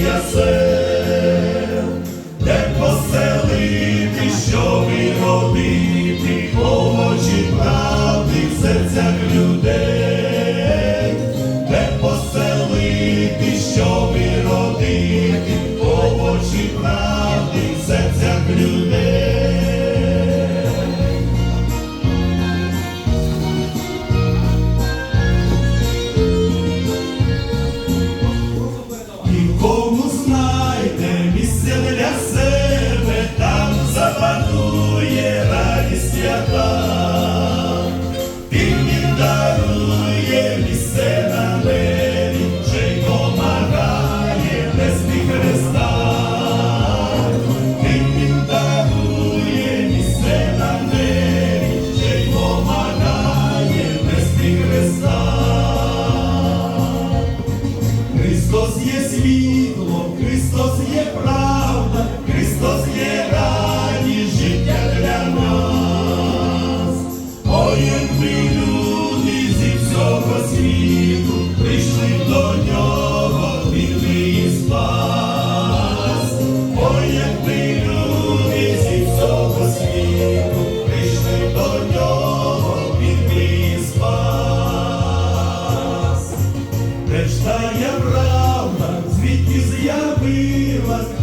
criação. Христос є правда, Христос є радість життя для нас. Ой, ми люди зі всього світу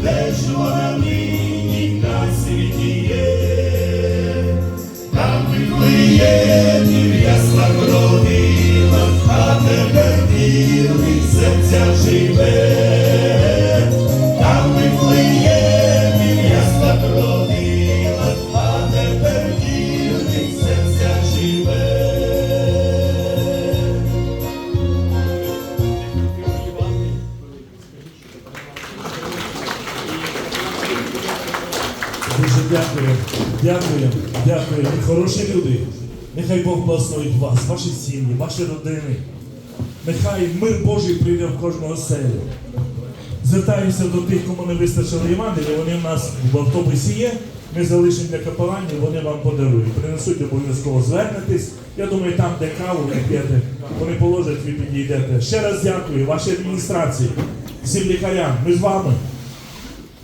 де ж вона нині на світі є? Там Вифлеємі в яслах а тепер вірний серця живе. Дуже дякую, дякую, дякую. Хороші люди. Нехай Бог благословить вас, ваші сім'ї, ваші родини. Нехай мир Божий прийде в кожну оселю. Звертаюся до тих, кому не вистачило Євангелія, вони в нас в автобусі є. Ми залишимо для капеланів, вони вам подарують. Принесуть обов'язково звернетесь. Я думаю, там, де каву ви п'єте, вони положать, ви підійдете. Ще раз дякую вашій адміністрації, всім лікарям. Ми з вами.